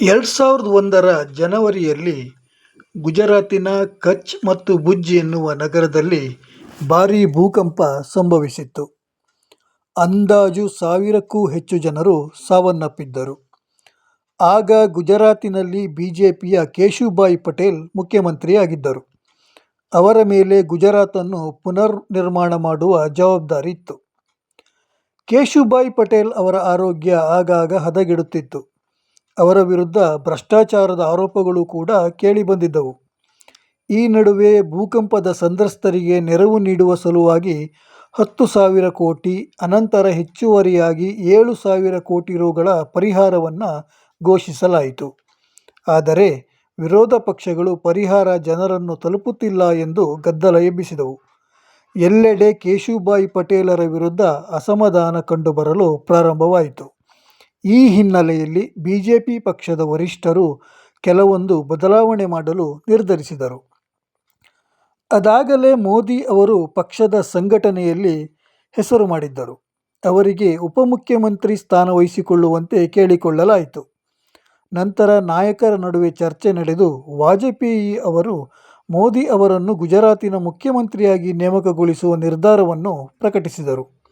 ಎರಡು ಸಾವಿರದ ಒಂದರ ಜನವರಿಯಲ್ಲಿ ಗುಜರಾತಿನ ಕಚ್ ಮತ್ತು ಭುಜ್ ಎನ್ನುವ ನಗರದಲ್ಲಿ ಭಾರೀ ಭೂಕಂಪ ಸಂಭವಿಸಿತ್ತು. ಅಂದಾಜು ಸಾವಿರಕ್ಕೂ ಹೆಚ್ಚು ಜನರು ಸಾವನ್ನಪ್ಪಿದ್ದರು. ಆಗ ಗುಜರಾತಿನಲ್ಲಿ ಬಿ ಜೆ ಪಿಯ ಕೇಶುಭಾಯಿ ಪಟೇಲ್ ಮುಖ್ಯಮಂತ್ರಿಯಾಗಿದ್ದರು. ಅವರ ಮೇಲೆ ಗುಜರಾತನ್ನು ಪುನರ್ ನಿರ್ಮಾಣ ಮಾಡುವ ಜವಾಬ್ದಾರಿ ಇತ್ತು. ಕೇಶುಭಾಯಿ ಪಟೇಲ್ ಅವರ ಆರೋಗ್ಯ ಆಗಾಗ ಹದಗೆಡುತ್ತಿತ್ತು. ಅವರ ವಿರುದ್ಧ ಭ್ರಷ್ಟಾಚಾರದ ಆರೋಪಗಳು ಕೂಡ ಕೇಳಿಬಂದಿದ್ದವು. ಈ ನಡುವೆ ಭೂಕಂಪದ ಸಂತ್ರಸ್ತರಿಗೆ ನೆರವು ನೀಡುವ ಸಲುವಾಗಿ ಹತ್ತು ಸಾವಿರ ಕೋಟಿ, ಅನಂತರ ಹೆಚ್ಚುವರಿಯಾಗಿ ಏಳು ಸಾವಿರ ಕೋಟಿ ರುಗಳ ಪರಿಹಾರವನ್ನು ಘೋಷಿಸಲಾಯಿತು. ಆದರೆ ವಿರೋಧ ಪಕ್ಷಗಳು ಪರಿಹಾರ ಜನರನ್ನು ತಲುಪುತ್ತಿಲ್ಲ ಎಂದು ಗದ್ದಲ ಎಬ್ಬಿಸಿದವು. ಎಲ್ಲೆಡೆ ಕೇಶುಬಾಯಿ ಪಟೇಲರ ವಿರುದ್ಧ ಅಸಮಾಧಾನ ಕಂಡುಬರಲು ಪ್ರಾರಂಭವಾಯಿತು. ಈ ಹಿನ್ನೆಲೆಯಲ್ಲಿ ಬಿಜೆಪಿ ಪಕ್ಷದ ವರಿಷ್ಠರು ಕೆಲವೊಂದು ಬದಲಾವಣೆ ಮಾಡಲು ನಿರ್ಧರಿಸಿದರು. ಅದಾಗಲೇ ಮೋದಿ ಅವರು ಪಕ್ಷದ ಸಂಘಟನೆಯಲ್ಲಿ ಹೆಸರು ಮಾಡಿದ್ದರು. ಅವರಿಗೆ ಉಪಮುಖ್ಯಮಂತ್ರಿ ಸ್ಥಾನ ವಹಿಸಿಕೊಳ್ಳುವಂತೆ ಕೇಳಿಕೊಳ್ಳಲಾಯಿತು. ನಂತರ ನಾಯಕರ ನಡುವೆ ಚರ್ಚೆ ನಡೆದು ವಾಜಪೇಯಿ ಅವರು ಮೋದಿ ಅವರನ್ನು ಗುಜರಾತಿನ ಮುಖ್ಯಮಂತ್ರಿಯಾಗಿ ನೇಮಕಗೊಳಿಸುವ ನಿರ್ಧಾರವನ್ನು ಪ್ರಕಟಿಸಿದರು.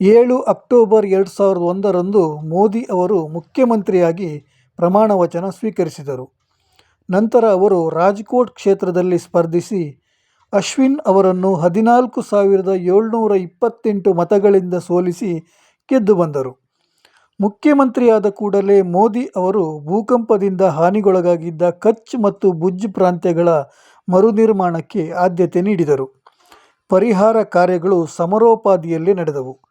ಏಳು ಅಕ್ಟೋಬರ್ ಎರಡು ಸಾವಿರದ ಒಂದರಂದು ಮೋದಿ ಅವರು ಮುಖ್ಯಮಂತ್ರಿಯಾಗಿ ಪ್ರಮಾಣ ವಚನ ಸ್ವೀಕರಿಸಿದರು. ನಂತರ ಅವರು ರಾಜ್ಕೋಟ್ ಕ್ಷೇತ್ರದಲ್ಲಿ ಸ್ಪರ್ಧಿಸಿ ಅಶ್ವಿನ್ ಅವರನ್ನು ಹದಿನಾಲ್ಕು ಸಾವಿರದ ಏಳುನೂರ ಇಪ್ಪತ್ತೆಂಟು ಮತಗಳಿಂದ ಸೋಲಿಸಿ ಗೆದ್ದು ಬಂದರು. ಮುಖ್ಯಮಂತ್ರಿಯಾದ ಕೂಡಲೇ ಮೋದಿ ಅವರು ಭೂಕಂಪದಿಂದ ಹಾನಿಗೊಳಗಾಗಿದ್ದ ಕಚ್ ಮತ್ತು ಭುಜ್ ಪ್ರಾಂತ್ಯಗಳ ಮರುನಿರ್ಮಾಣಕ್ಕೆ ಆದ್ಯತೆ ನೀಡಿದರು. ಪರಿಹಾರ ಕಾರ್ಯಗಳು ಸಮರೋಪಾದಿಯಲ್ಲಿ ನಡೆದವು.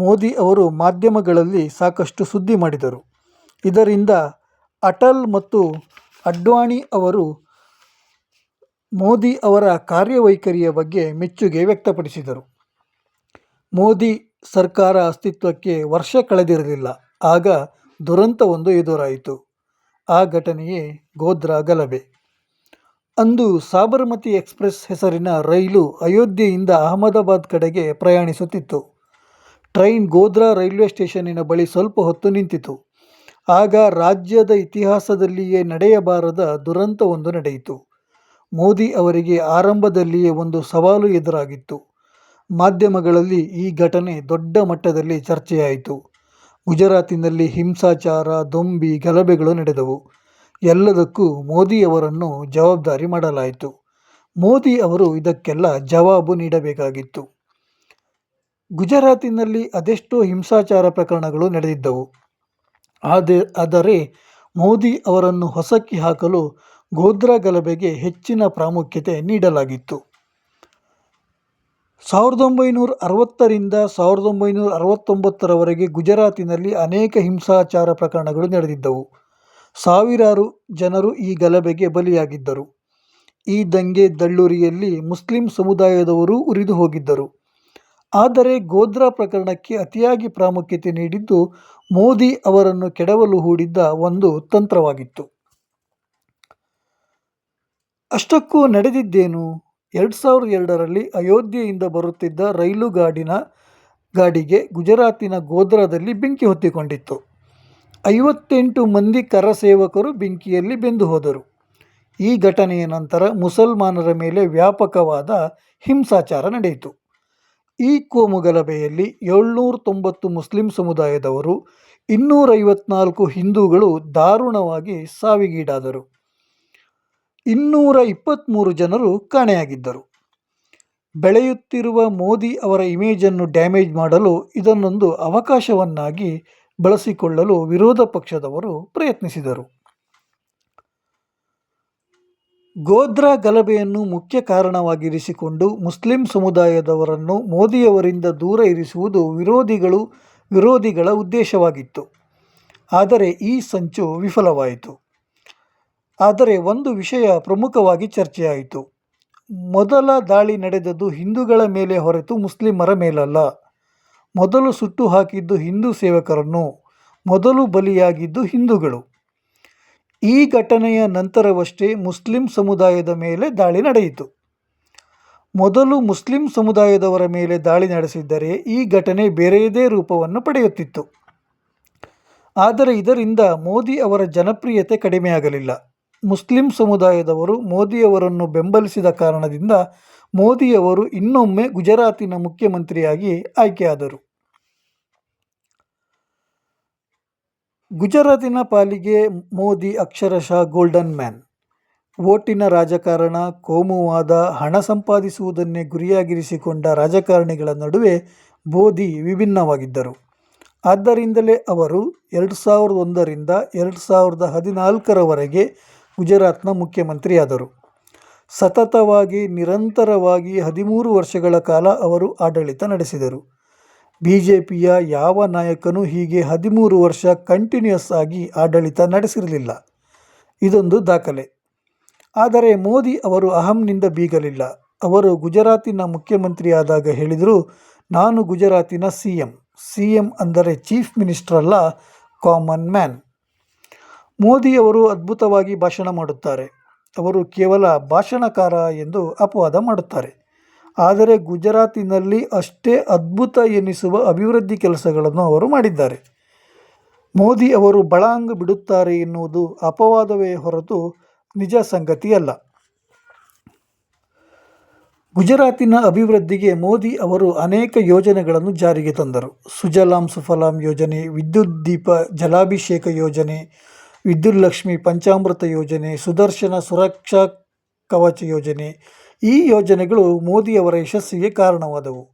ಮೋದಿ ಅವರು ಮಾಧ್ಯಮಗಳಲ್ಲಿ ಸಾಕಷ್ಟು ಸುದ್ದಿ ಮಾಡಿದರು. ಇದರಿಂದ ಅಟಲ್ ಮತ್ತು ಅಡ್ವಾಣಿ ಅವರು ಮೋದಿ ಅವರ ಕಾರ್ಯವೈಖರಿಯ ಬಗ್ಗೆ ಮೆಚ್ಚುಗೆ ವ್ಯಕ್ತಪಡಿಸಿದರು. ಮೋದಿ ಸರ್ಕಾರ ಅಸ್ತಿತ್ವಕ್ಕೆ ವರ್ಷ ಕಳೆದಿರಲಿಲ್ಲ. ಆಗ ದುರಂತವೊಂದು ಎದುರಾಯಿತು. ಆ ಘಟನೆಯೇ ಗೋದ್ರಾ ಗಲಭೆ. ಅಂದು ಸಾಬರಮತಿ ಎಕ್ಸ್ಪ್ರೆಸ್ ಹೆಸರಿನ ರೈಲು ಅಯೋಧ್ಯೆಯಿಂದ ಅಹಮದಾಬಾದ್ ಕಡೆಗೆ ಪ್ರಯಾಣಿಸುತ್ತಿತ್ತು. ಟ್ರೈನ್ ಗೋಧ್ರಾ ರೈಲ್ವೆ ಸ್ಟೇಷನ್ನಿನ ಬಳಿ ಸ್ವಲ್ಪ ಹೊತ್ತು ನಿಂತಿತು. ಆಗ ರಾಜ್ಯದ ಇತಿಹಾಸದಲ್ಲಿಯೇ ನಡೆಯಬಾರದ ದುರಂತವೊಂದು ನಡೆಯಿತು. ಮೋದಿ ಅವರಿಗೆ ಆರಂಭದಲ್ಲಿಯೇ ಒಂದು ಸವಾಲು ಎದುರಾಗಿತ್ತು. ಮಾಧ್ಯಮಗಳಲ್ಲಿ ಈ ಘಟನೆ ದೊಡ್ಡ ಮಟ್ಟದಲ್ಲಿ ಚರ್ಚೆಯಾಯಿತು. ಗುಜರಾತಿನಲ್ಲಿ ಹಿಂಸಾಚಾರ, ದೊಂಬಿ, ಗಲಭೆಗಳು ನಡೆದವು. ಎಲ್ಲದಕ್ಕೂ ಮೋದಿ ಅವರನ್ನು ಜವಾಬ್ದಾರಿ ಮಾಡಲಾಯಿತು. ಮೋದಿ ಅವರು ಇದಕ್ಕೆಲ್ಲ ಜವಾಬು ನೀಡಬೇಕಾಗಿತ್ತು. ಗುಜರಾತಿನಲ್ಲಿ ಅದೆಷ್ಟೋ ಹಿಂಸಾಚಾರ ಪ್ರಕರಣಗಳು ನಡೆದಿದ್ದವು. ಆದರೆ ಮೋದಿ ಅವರನ್ನು ಹೊಸಕಿ ಹಾಕಲು ಗೋಧ್ರಾ ಗಲಭೆಗೆ ಹೆಚ್ಚಿನ ಪ್ರಾಮುಖ್ಯತೆ ನೀಡಲಾಗಿತ್ತು. ಸಾವಿರದ ಒಂಬೈನೂರ ಅರವತ್ತರಿಂದ ಸಾವಿರದ ಒಂಬೈನೂರ ಅರವತ್ತೊಂಬತ್ತರವರೆಗೆ ಗುಜರಾತಿನಲ್ಲಿ ಅನೇಕ ಹಿಂಸಾಚಾರ ಪ್ರಕರಣಗಳು ನಡೆದಿದ್ದವು. ಸಾವಿರಾರು ಜನರು ಈ ಗಲಭೆಗೆ ಬಲಿಯಾಗಿದ್ದರು. ಈ ದಂಗೆ ದಳ್ಳುರಿಯಲ್ಲಿ ಮುಸ್ಲಿಂ ಸಮುದಾಯದವರು ಉರಿದು ಹೋಗಿದ್ದರು. ಆದರೆ ಗೋಧ್ರಾ ಪ್ರಕರಣಕ್ಕೆ ಅತಿಯಾಗಿ ಪ್ರಾಮುಖ್ಯತೆ ನೀಡಿದ್ದು ಮೋದಿ ಅವರನ್ನು ಕೆಡವಲು ಹೂಡಿದ್ದ ಒಂದು ತಂತ್ರವಾಗಿತ್ತು. ಅಷ್ಟಕ್ಕೂ ನಡೆದಿದ್ದೇನು? ಎರಡು ಸಾವಿರದ ಎರಡರಲ್ಲಿ ಅಯೋಧ್ಯೆಯಿಂದ ಬರುತ್ತಿದ್ದ ರೈಲು ಗಾಡಿನ ಗಾಡಿಗೆ ಗುಜರಾತಿನ ಗೋಧ್ರಾದಲ್ಲಿ ಬೆಂಕಿ ಹೊತ್ತಿಕೊಂಡಿತ್ತು. ಐವತ್ತೆಂಟು ಮಂದಿ ಕರಸೇವಕರು ಬೆಂಕಿಯಲ್ಲಿ ಬೆಂದು ಹೋದರು. ಈ ಘಟನೆಯ ನಂತರ ಮುಸಲ್ಮಾನರ ಮೇಲೆ ವ್ಯಾಪಕವಾದ ಹಿಂಸಾಚಾರ ನಡೆಯಿತು. ಈ ಕೋಮುಗಲಭೆಯಲ್ಲಿ ಏಳ್ನೂರ ತೊಂಬತ್ತು ಮುಸ್ಲಿಂ ಸಮುದಾಯದವರು, ಇನ್ನೂರೈವತ್ನಾಲ್ಕು ಹಿಂದೂಗಳು ದಾರುಣವಾಗಿ ಸಾವಿಗೀಡಾದರು. ಇನ್ನೂರ ಇಪ್ಪತ್ತ್ಮೂರು ಜನರು ಕಾಣೆಯಾಗಿದ್ದರು. ಬೆಳೆಯುತ್ತಿರುವ ಮೋದಿ ಅವರ ಇಮೇಜನ್ನು ಡ್ಯಾಮೇಜ್ ಮಾಡಲು ಇದನ್ನೊಂದು ಅವಕಾಶವನ್ನಾಗಿ ಬಳಸಿಕೊಳ್ಳಲು ವಿರೋಧ ಪಕ್ಷದವರು ಪ್ರಯತ್ನಿಸಿದರು. ಗೋಧ್ರಾ ಗಲಭೆಯನ್ನು ಮುಖ್ಯ ಕಾರಣವಾಗಿರಿಸಿಕೊಂಡು ಮುಸ್ಲಿಂ ಸಮುದಾಯದವರನ್ನು ಮೋದಿಯವರಿಂದ ದೂರ ಇರಿಸುವುದು ವಿರೋಧಿಗಳು, ವಿರೋಧಿಗಳ ಉದ್ದೇಶವಾಗಿತ್ತು. ಆದರೆ ಈ ಸಂಚು ವಿಫಲವಾಯಿತು. ಆದರೆ ಒಂದು ವಿಷಯ ಪ್ರಮುಖವಾಗಿ ಚರ್ಚೆಯಾಯಿತು. ಮೊದಲ ದಾಳಿ ನಡೆದದ್ದು ಹಿಂದೂಗಳ ಮೇಲೆ ಹೊರತು ಮುಸ್ಲಿಮರ ಮೇಲಲ್ಲ. ಮೊದಲು ಸುಟ್ಟು ಹಾಕಿದ್ದು ಹಿಂದೂ ಸೇವಕರನ್ನು. ಮೊದಲು ಬಲಿಯಾಗಿದ್ದು ಹಿಂದೂಗಳು. ಈ ಘಟನೆಯ ನಂತರವಷ್ಟೇ ಮುಸ್ಲಿಂ ಸಮುದಾಯದ ಮೇಲೆ ದಾಳಿ ನಡೆಯಿತು. ಮೊದಲು ಮುಸ್ಲಿಂ ಸಮುದಾಯದವರ ಮೇಲೆ ದಾಳಿ ನಡೆಸಿದ್ದರೆ ಈ ಘಟನೆ ಬೇರೆಯದೇ ರೂಪವನ್ನು ಪಡೆಯುತ್ತಿತ್ತು. ಆದರೆ ಇದರಿಂದ ಮೋದಿ ಅವರ ಜನಪ್ರಿಯತೆ ಕಡಿಮೆಯಾಗಲಿಲ್ಲ ಮುಸ್ಲಿಂ ಸಮುದಾಯದವರು ಮೋದಿಯವರನ್ನು ಬೆಂಬಲಿಸಿದ ಕಾರಣದಿಂದ ಮೋದಿಯವರು ಇನ್ನೊಮ್ಮೆ ಗುಜರಾತಿನ ಮುಖ್ಯಮಂತ್ರಿಯಾಗಿ ಆಯ್ಕೆಯಾದರು ಗುಜರಾತಿನ ಪಾಲಿಗೆ ಮೋದಿ ಅಕ್ಷರಶಃ ಗೋಲ್ಡನ್ ಮ್ಯಾನ್. ಓಟಿನ ರಾಜಕಾರಣ, ಕೋಮುವಾದ, ಹಣ ಸಂಪಾದಿಸುವುದನ್ನೇ ಗುರಿಯಾಗಿರಿಸಿಕೊಂಡ ರಾಜಕಾರಣಿಗಳ ನಡುವೆ ಮೋದಿ ವಿಭಿನ್ನವಾಗಿದ್ದರು. ಆದ್ದರಿಂದಲೇ ಅವರು ಎರಡು ಸಾವಿರದ ಒಂದರಿಂದ ಎರಡು ಸಾವಿರದ ಹದಿನಾಲ್ಕರವರೆಗೆ ಗುಜರಾತ್ನ ಮುಖ್ಯಮಂತ್ರಿಯಾದರು. ಸತತವಾಗಿ, ನಿರಂತರವಾಗಿ ಹದಿಮೂರು ವರ್ಷಗಳ ಕಾಲ ಅವರು ಆಡಳಿತ ನಡೆಸಿದರು. ಬಿ ಜೆ ಪಿಯ ಯಾವ ನಾಯಕನೂ ಹೀಗೆ ಹದಿಮೂರು ವರ್ಷ ಕಂಟಿನ್ಯೂಸ್ ಆಗಿ ಆಡಳಿತ ನಡೆಸಿರಲಿಲ್ಲ. ಇದೊಂದು ದಾಖಲೆ. ಆದರೆ ಮೋದಿ ಅವರು ಅಹಂನಿಂದ ಬೀಗಲಿಲ್ಲ. ಅವರು ಗುಜರಾತಿನ ಮುಖ್ಯಮಂತ್ರಿಯಾದಾಗ ಹೇಳಿದರು, ನಾನು ಗುಜರಾತಿನ ಸಿ ಎಂ. ಸಿ ಎಂ ಅಂದರೆ ಚೀಫ್ ಮಿನಿಸ್ಟರ್ ಅಲ್ಲ ಕಾಮನ್ ಮ್ಯಾನ್ ಮೋದಿಯವರು ಅದ್ಭುತವಾಗಿ ಭಾಷಣ ಮಾಡುತ್ತಾರೆ. ಅವರು ಕೇವಲ ಭಾಷಣಕಾರ ಎಂದು ಅಪವಾದ ಮಾಡುತ್ತಾರೆ. ಆದರೆ ಗುಜರಾತಿನಲ್ಲಿ ಅಷ್ಟೇ ಅದ್ಭುತ ಎನಿಸುವ ಅಭಿವೃದ್ಧಿ ಕೆಲಸಗಳನ್ನು ಅವರು ಮಾಡಿದ್ದಾರೆ. ಮೋದಿ ಅವರು ಬಳಾಂಗ್ ಬಿಡುತ್ತಾರೆ ಎನ್ನುವುದು ಅಪವಾದವೇ ಹೊರತು ನಿಜ ಸಂಗತಿಯಲ್ಲ. ಗುಜರಾತಿನ ಅಭಿವೃದ್ಧಿಗೆ ಮೋದಿ ಅವರು ಅನೇಕ ಯೋಜನೆಗಳನ್ನು ಜಾರಿಗೆ ತಂದರು. ಸುಜಲಾಂ ಸುಫಲಾಂ ಯೋಜನೆ, ವಿದ್ಯುತ್ ದೀಪ ಜಲಾಭಿಷೇಕ ಯೋಜನೆ, ವಿದ್ಯುತ್ ಲಕ್ಷ್ಮಿ ಪಂಚಾಮೃತ ಯೋಜನೆ, ಸುದರ್ಶನ ಸುರಕ್ಷಾ ಕವಚ ಯೋಜನೆ ಈ ಯೋಜನೆಗಳು ಮೋದಿಯವರ ಯಶಸ್ಸಿಗೆ ಕಾರಣವಾದವು.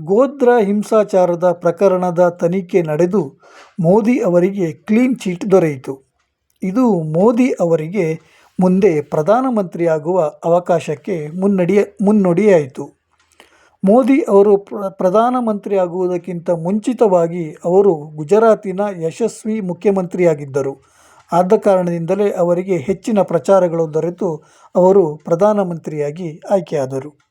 ಗೋಧ್ರಾ ಹಿಂಸಾಚಾರದ ಪ್ರಕರಣದ ತನಿಖೆ ನಡೆದು ಮೋದಿ ಅವರಿಗೆ ಕ್ಲೀನ್ ಚೀಟ್ ದೊರೆಯಿತು. ಇದು ಮೋದಿ ಅವರಿಗೆ ಮುಂದೆ ಪ್ರಧಾನಮಂತ್ರಿಯಾಗುವ ಅವಕಾಶಕ್ಕೆ ಮುನ್ನಡಿಯ, ಮುನ್ನುಡಿಯಾಯಿತು. ಮೋದಿ ಅವರು ಪ್ರ, ಪ್ರಧಾನಮಂತ್ರಿಯಾಗುವುದಕ್ಕಿಂತ ಮುಂಚಿತವಾಗಿ ಅವರು ಗುಜರಾತಿನ ಯಶಸ್ವಿ ಮುಖ್ಯಮಂತ್ರಿಯಾಗಿದ್ದರು. ಆದ ಕಾರಣದಿಂದಲೇ ಅವರಿಗೆ ಹೆಚ್ಚಿನ ಪ್ರಚಾರಗಳು ದೊರೆತು ಅವರು ಪ್ರಧಾನಮಂತ್ರಿಯಾಗಿ ಆಯ್ಕೆಯಾದರು.